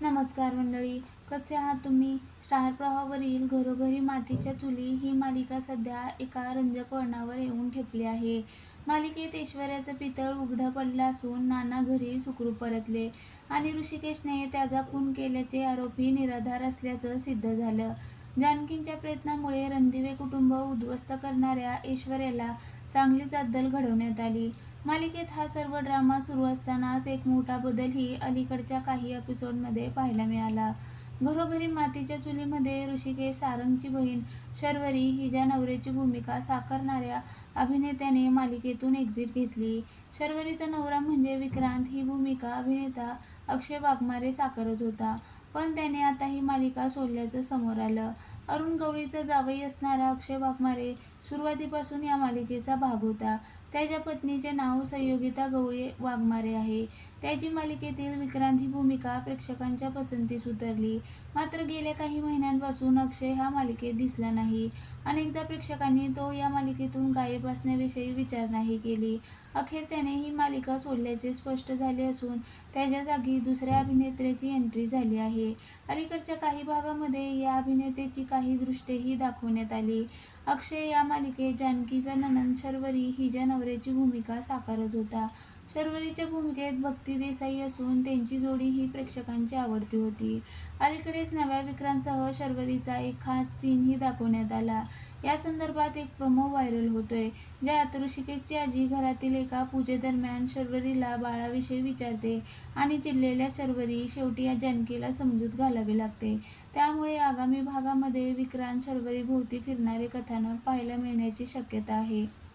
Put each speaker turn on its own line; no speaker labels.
नमस्कार मंडळी कसे आहात तुम्ही? स्टार प्रवाहावरील घरोघरी मातीच्या चुली ही मालिका सध्या एका रंजक वळणावर येऊन ठेपली आहे. मालिकेत ऐश्वर्याचं पितळ उघडं पडलं असून नाना घरी सुखरूप परतले आणि ऋषिकेशने त्याचा खून केल्याचे आरोपी निराधार असल्याचं सिद्ध झालं. जानकींच्या प्रयत्नामुळे रणदिवे कुटुंब उद्ध्वस्त करणाऱ्या ऐश्वर्याला चांगलीच अद्दल घडवण्यात आली. मालिकेत हा सर्व ड्रामा सुरू असतानाच एक मोठा बदलही अलीकडच्या काही एपिसोडमध्ये पाहायला मिळाला. घरोघरी मातीच्या चुलीमध्ये ऋषिकेश सारंगची बहीण शर्वरी हिच्या नवऱ्याची भूमिका साकारणाऱ्या अभिनेत्याने मालिकेतून एक्झिट घेतली. शर्वरीचा नवरा म्हणजे विक्रांत ही भूमिका अभिनेता अक्षय वाघमारे साकारत होता. पण त्याने आता ही मालिका सोडल्याचं समोर आलं. अरुण गवळीचा जावई असणारा अक्षय वाघमारे सुरुवातीपासून या मालिकेचा भाग होता. त्याच्या पत्नीचे नाव संयोगिता गवळी वाघमारे आहे. त्याची मालिकेतील विक्रांत ही भूमिका प्रेक्षकांच्या पसंतीस उतरली. मात्र गेल्या काही महिन्यांपासून अक्षय हा मालिकेत दिसला नाही. अनेकदा प्रेक्षकांनी तो या मालिकेतून गायब असण्याविषयी विचार नाही केली. अखेर त्याने ही मालिका सोडल्याचे स्पष्ट झाले असून त्याच्या जागी दुसऱ्या अभिनेत्रीची एंट्री झाली आहे. अलीकडच्या काही भागामध्ये या अभिनेतेची काही दृष्टेही दाखवण्यात आली. अक्षय या मालिकेत जानकीचा ननंद शर्वरी हिच्या नवऱ्याची भूमिका साकारत होता. शर्वरीच्या भूमिकेत भक्ती देसाई असून त्यांची जोडी ही प्रेक्षकांची आवडती होती. अलीकडेच नव्या विक्रांसह शर्वरीचा एक खास सीनही दाखवण्यात आला. या संदर्भात एक प्रोमो व्हायरल होतोय ज्यात ऋषिकेशची आजी घरातील एका पूजेदरम्यान शर्वरीला बाळाविषयी विचारते आणि चिडलेल्या शर्वरी शेवटी या जानकीला समजूत घालावी लागते. त्यामुळे आगामी भागामध्ये विक्रांत शर्वरी भोवती फिरणारे कथानक पाहायला मिळण्याची शक्यता आहे.